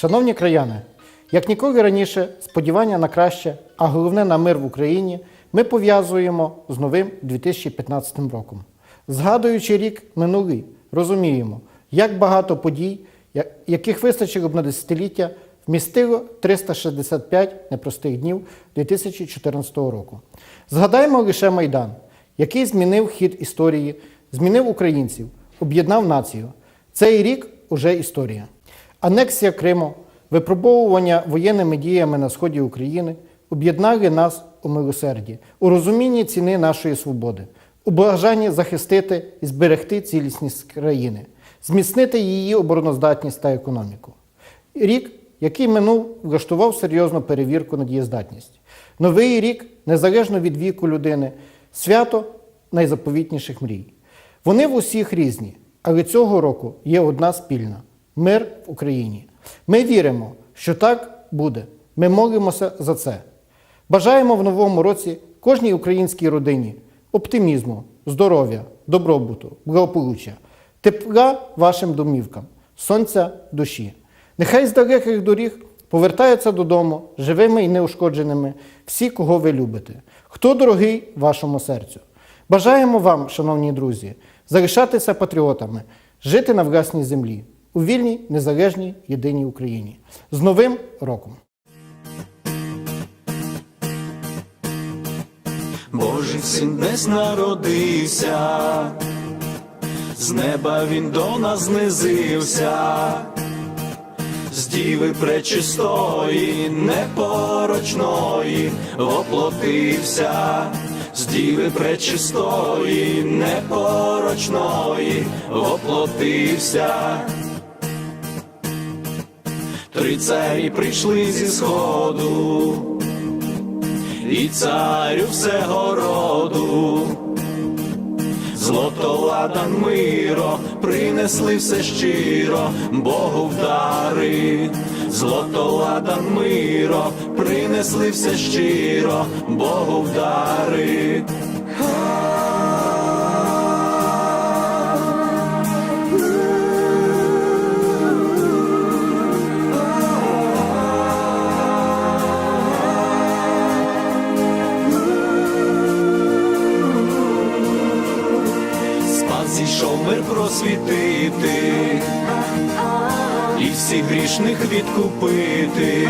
Шановні краяни, як ніколи раніше, сподівання на краще, а головне на мир в Україні, ми пов'язуємо з новим 2015 роком. Згадуючи рік минулий, розуміємо, як багато подій, яких вистачило б на десятиліття, вмістило 365 непростих днів 2014 року. Згадаємо лише Майдан, який змінив хід історії, змінив українців, об'єднав націю. Цей рік уже історія. Анексія Криму, випробовування воєнними діями на сході України об'єднали нас у милосерді, у розумінні ціни нашої свободи, у бажанні захистити і зберегти цілісність країни, зміцнити її обороноздатність та економіку. Рік, який минув, влаштував серйозну перевірку на дієздатність. Новий рік, незалежно від віку людини, свято найзаповітніших мрій. Вони в усіх різні, але цього року є одна спільна мир в Україні. Ми віримо, що так буде. Ми молимося за це. Бажаємо в новому році кожній українській родині оптимізму, здоров'я, добробуту, благополуччя, тепла вашим домівкам, сонця душі. Нехай з далеких доріг повертаються додому живими і неушкодженими всі, кого ви любите, хто дорогий вашому серцю. Бажаємо вам, шановні друзі, залишатися патріотами, жити на власній землі, у вільній, незалежній, єдиній Україні. З Новим роком! Божий син десь народився, з неба він до нас знизився, з діви пречистої, непорочної, воплотився, з діви пречистої, непорочної, воплотився. Три царі прийшли зі сходу і царю всего роду. Злото ладан миро, принесли все щиро, Богу вдари, злото ладан миро, принесли все щиро, Богу вдари. Зійшов мир просвітити, і всіх грішних відкупити,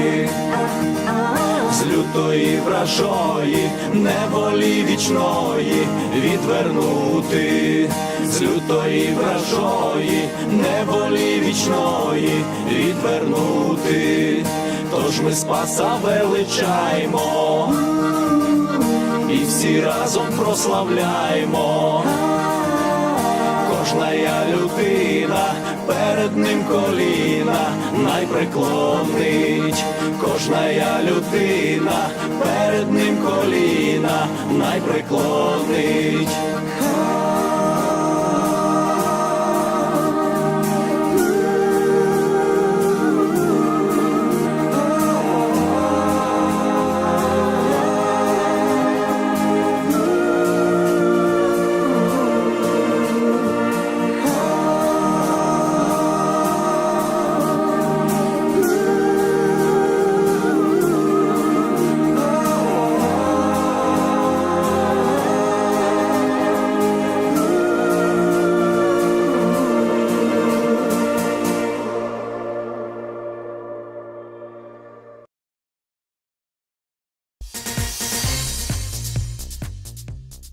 з лютої вражої, неволі вічної відвернути, з лютої вражої, неволі вічної відвернути, тож ми спаса величаймо. І всі разом прославляємо кожна я людина, перед ним коліна найпреклонить, я людина, перед ним коліна найпреклонить.